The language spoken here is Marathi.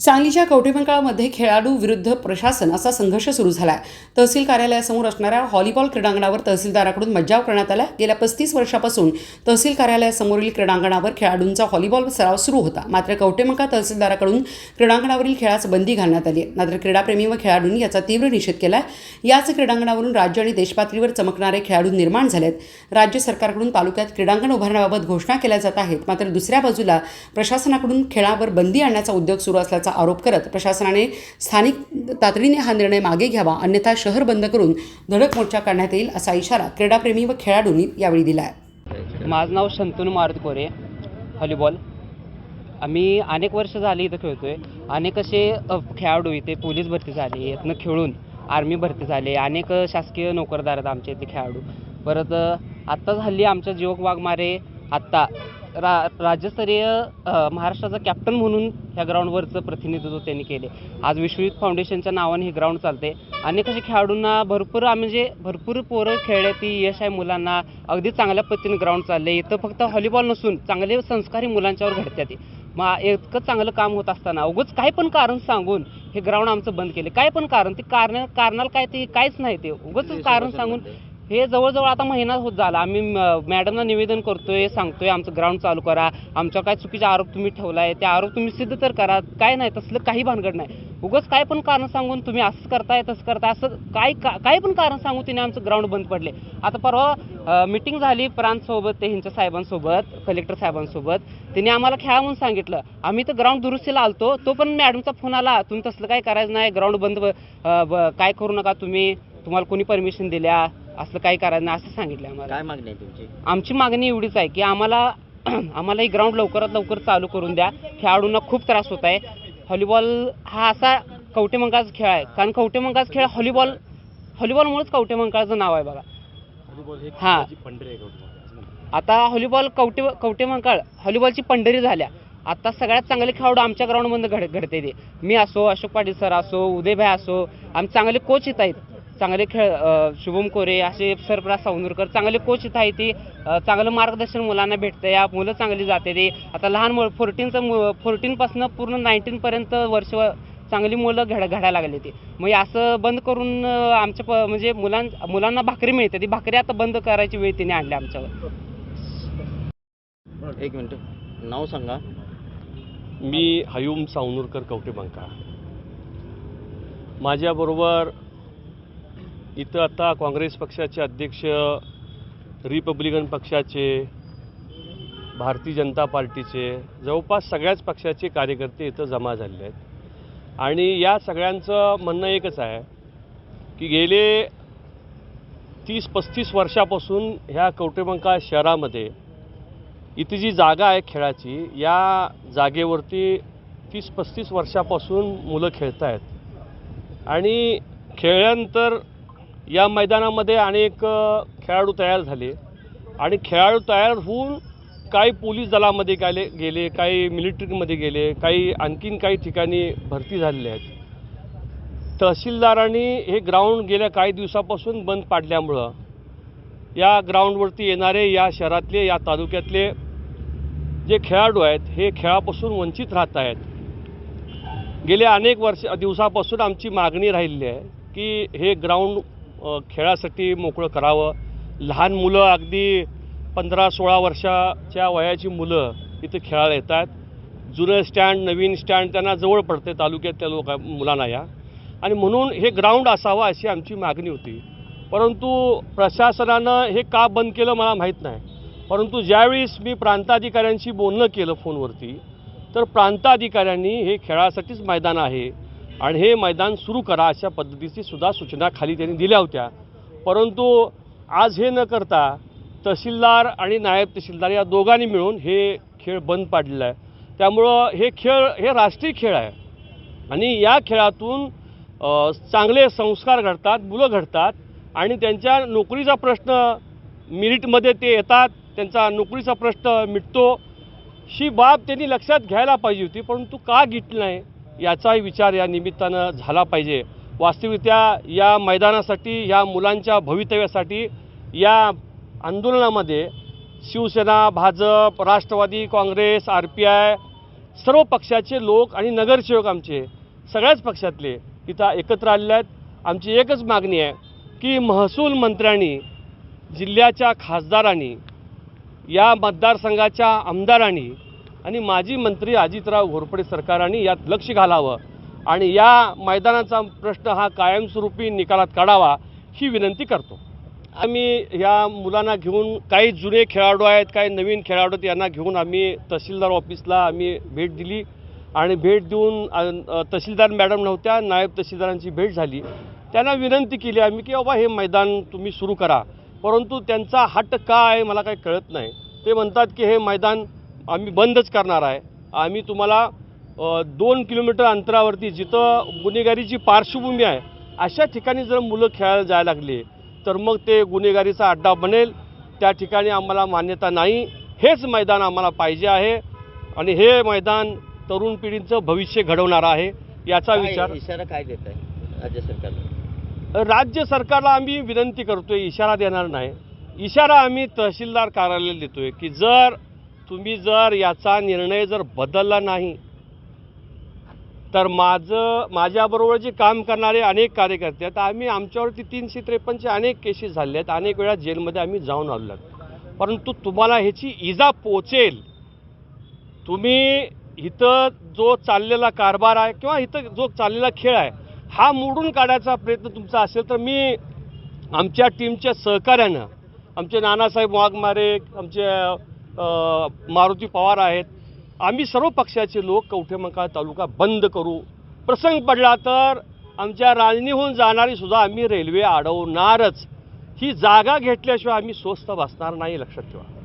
सांगलीच्या कवटेमंकाळामध्ये खेळाडू विरुद्ध प्रशासन असा संघर्ष सुरू झाला आहे तहसील कार्यालयासमोर असणाऱ्या व्हॉलीबॉल क्रीडांगणावर तहसीलदाराकडून मज्जाव करण्यात आला गेल्या पस्तीस वर्षापासून तहसील कार्यालयासमोरील क्रीडांगणावर खेळाडूंचा व्हॉलीबॉल सराव सुरू होता. मात्र कवटेमंका तहसीलदाराकडून क्रीडांगणावरील खेळास बंदी घालण्यात आली आहे. मात्र क्रीडाप्रेमी व खेळाडूंनी याचा तीव्र निषेध केला आहे याच क्रीडांगणावरून राज्य आणि देशपातळीवर चमकणारे खेळाडू निर्माण झाले आहेत राज्य सरकारकडून तालुक्यात क्रीडांगण उभारण्याबाबत घोषणा केल्या जात आहेत. मात्र दुसऱ्या बाजूला प्रशासनाकडून खेळावर बंदी आणण्याचा उद्योग सुरू असल्याचा आरोप करत प्रशासनाने स्थानिक तातडीने हा निर्णय मागे घ्यावा अन्यथा शहर बंद करून धडक मोर्चा काढण्यात येईल असा इशारा क्रीडाप्रेमी व खेळाडूंनी यावेळी दिला आहे. माझं नाव शंतनू मारुत कोरे व्हॉलीबॉल आम्ही अनेक वर्ष झाली इथं खेळतोय. अनेक असे खेळाडू इथे पोलीस भरती झाले यातनं खेळून आर्मी भरती झाले अनेक शासकीय नोकरदार आहेत आमच्या इथे खेळाडू. परत आत्ताच हल्ली आमच्या जीवक वाघमारे आत्ता रा राज्यस्तरीय महाराष्ट्राचा कॅप्टन म्हणून ह्या ग्राउंडवरचं प्रतिनिधित्व त्यांनी केले. आज विश्वयुथ फाउंडेशनच्या नावाने हे ग्राउंड चालते अनेक असे खेळाडूंना भरपूर आम्ही जे भरपूर पोरं खेळले ती यश आहे मुलांना. अगदी चांगल्या पद्धतीने ग्राउंड चालले इथं फक्त व्हॉलीबॉल नसून चांगले संस्कारी मुलांच्यावर घडतात मग इतकं चांगलं काम होत असताना उगाच काय पण कारण सांगून हे ग्राउंड आमचं बंद केले. काय पण कारण ते कारण कारणाला काय ते काहीच नाही ते. उगाच कारण सांगून हे जवळजवळ आता महिना होत झाला. आम्ही म- निवेदन करतोय सांगतोय आमचं ग्राउंड चालू करा. आमच्या काय चुकीचे आरोप तुम्ही ठेवलाय ते आरोप तुम्ही सिद्ध तर करा. काय नाही तसलं काही भानगड नाही. उगाच काय पण कारण सांगून तुम्ही असं करताय तसं करताय असं काय का- काय पण कारण सांगून तिने आमचं ग्राउंड बंद पडले. आता परवा मिटिंग झाली प्रांतसोबत ते ह्यांच्या साहेबांसोबत कलेक्टर साहेबांसोबत. तिने आम्हाला खेळा म्हणून सांगितलं. आम्ही तर ग्राउंड दुरुस्तीला आलतो तो पण मॅडमचा फोन आला. तुम्ही तसलं काय करायचं नाही ग्राउंड बंद ब- काय करू नका तुम्ही. तुम्हाला कोणी परमिशन दिल्या? असलं काही करायचं नाही असं सांगितलं आम्हाला. काय मागणी आहे तुमची? आमची मागणी एवढीच आहे की आम्हाला आम्हाला ही ग्राउंड लवकरात लवकर चालू करून द्या. खेळाडूंना खूप त्रास होत आहे. व्हॉलीबॉल हा असा कवटेमंकाचा खेळ आहे. कारण कवटेमंकाचा खेळ व्हॉलीबॉल व्हॉलीबॉलमुळेच कवटेमंकाचं नाव आहे बघा. हां आता व्हॉलीबॉल कवटे कवटेमंकाळ व्हॉलीबॉलची पंढरी झाल्या. आता सगळ्यात चांगले खेळाडू आमच्या ग्राउंडमध्ये घड घडते ते. मी असो अशोक पाटील सर असो उदयभाई असो आमचे चांगले कोच इथं आहेत. चांगले खेळ शुभम कोरे असे सरप्राज सावंदरकर चांगले कोच इथं आहे ते. चांगलं मार्गदर्शन मुलांना भेटतं या मुलं चांगली जाते ते. आता लहान मुलं फोर्टीनचं फोर्टीनपासून पूर्ण नाईन्टीनपर्यंत वर्ष चांगली मुलं घड घडायला लागली ती. मग असं बंद करून आमच्या प म्हणजे मुलां मुलांना भाकरी मिळते ती. भाकरी आता बंद करायची वेळ तिने आणली आमच्यावर. एक मिनिट. नाव सांगा. मी हयूम सावनूरकर कवटेबंका माझ्याबरोबर इथं आता काँग्रेस पक्षाचे अध्यक्ष रिपब्लिकन पक्षाचे भारतीय जनता पार्टीचे जवळपास सगळ्याच पक्षाचे कार्यकर्ते इथं जमा झालेले आहेत. आणि या सगळ्यांचं म्हणणं एकच आहे की गेले तीस पस्तीस वर्षापासून ह्या कवटेबंका शहरामध्ये इथे जी जागा आहे खेळाची या जागेवरती तीस पस्तीस वर्षापासून मुलं खेळत आहेत आणि खेळल्यानंतर या मैदानामध्ये अनेक खेळाडू तयार झाले. आणि खेळाडू तयार होऊन काही पोलीस दलामध्ये गेले गेले काही मिलिटरीमध्ये गेले काही आणखीन काही ठिकाणी भरती झालेले आहेत. तहसीलदारांनी हे ग्राउंड गेल्या काही दिवसापासून बंद पाडल्यामुळं या ग्राउंडवरती येणारे या शहरातले या तालुक्यातले जे खेळाडू आहेत हे खेळापासून वंचित राहत आहेत. गेल्या अनेक वर्ष दिवसापासून आमची मागणी राहिलेली आहे की हे ग्राउंड खेळासाठी मोकळं करावं. लहान मुलं अगदी पंधरा सोळा वर्षाच्या वयाची मुलं इथं खेळायला येतात. जुनं स्टँड नवीन स्टँड त्यांना जवळ पडते तालुक्यात त्या लोक मुलांना या. आणि म्हणून हे ग्राउंड असावं अशी आमची मागणी होती. परंतु प्रशासनानं हे का बंद केलं मला माहीत नाही. परंतु ज्यावेळेस मी प्रांताधिकाऱ्यांशी बोलणं केलं फोनवरती तर प्रांताधिकाऱ्यांनी हे खेळासाठीच मैदान आहे. आणि हे मैदान सुरू करा अशा पद्धतीची सुद्धा सूचना खाली त्यांनी दिल्या होत्या. परंतु आज हे न करता तहसीलदार आणि नायब तहसीलदार या दोघांनी मिळून हे खेळ बंद पाडलेला आहे. त्यामुळं हे खेळ हे राष्ट्रीय खेळ आहे. आणि या खेळातून चांगले संस्कार घडतात मुलं घडतात आणि त्यांच्या नोकरीचा प्रश्न मिरिटमध्ये ते येतात त्यांचा नोकरीचा प्रश्न मिटतो ही बाब त्यांनी लक्षात घ्यायला पाहिजे होती परंतु का गिटली नाही? याचाही विचार या निमित्तानं झाला पाहिजे. वास्तविकत्या या मैदानासाठी या मुलांच्या भवितव्यासाठी या आंदोलनामध्ये Shiv Sena Bhajap Rashtravadi Congress R P I सर्व पक्षाचे लोक आणि नगरसेवक आमचे सगळ्याच पक्षातले इथं एकत्र आलेले आहेत. आमची एकच मागणी आहे की महसूल मंत्र्यांनी जिल्ह्याच्या खासदारांनी या मतदारसंघाच्या आमदारांनी आणि माजी मंत्री अजितराव घोरपडे सरकारांनी यात लक्ष घालावं. आणि या मैदानाचा प्रश्न हा कायमस्वरूपी निकालात काढावा ही विनंती करतो. आम्ही ह्या मुलांना घेऊन काही जुने खेळाडू आहेत काही नवीन खेळाडू आहेत यांना घेऊन आम्ही तहसीलदार ऑफिसला आम्ही भेट दिली. आणि भेट देऊन तहसीलदार मॅडम नव्हत्या नायब तहसीलदारांची भेट झाली. त्यांना विनंती केली आम्ही की बाबा हे मैदान तुम्ही सुरू करा. परंतु त्यांचा हट का आहे मला काही कळत नाही. ते म्हणतात की हे मैदान आम्ही बंदच करणार आहे. आम्ही तुम्हाला दोन किलोमीटर अंतरावरती जिथं गुन्हेगारीची पार्श्वभूमी आहे अशा ठिकाणी जर मुलं खेळायला जायला लागली तर मग ते गुन्हेगारीचा अड्डा बनेल. त्या ठिकाणी आम्हाला मान्यता नाही. हेच मैदान आम्हाला पाहिजे आहे आणि हे मैदान तरुण पिढीचं भविष्य घडवणार आहे याचा विचार इशारा काय देत आहे राज्य सरकारला? राज्य सरकारला आम्ही विनंती करतोय इशारा देणार नाही. इशारा आम्ही तहसीलदार कार्यालयाला देतोय की जर तुम्ही जर याचा निर्णय जर बदलला नाही तर माझं माझ्याबरोबर जे काम करणारे अनेक कार्यकर्ते आहेत आम्ही आमच्यावरती तीनशे त्रेपन्नचे अनेक केसेस झाले आहेत अनेक वेळा जेलमध्ये आम्ही जाऊन आलो परंतु तुम्हाला ह्याची इजा पोचेल तुम्ही इथं जो चाललेला कारभार आहे किंवा इथं जो चाललेला खेळ आहे हा मोडून काढायचा प्रयत्न तुमचा असेल तर मी आमच्या टीमच्या सहकार्यानं आमचे नानासाहेब वाघमारे आमचे मारुती पवार आहेत. आम्ही सर्व पक्षाचे लोक कवठेमंकाळ तालुका बंद करू. प्रसंग पडला तर आमच्या राजनीहून जाणारी सुद्धा आम्ही रेल्वे अडवणारच. ही जागा घेतल्याशिवाय आम्ही स्वस्त बसणार नाही लक्षात ठेवा.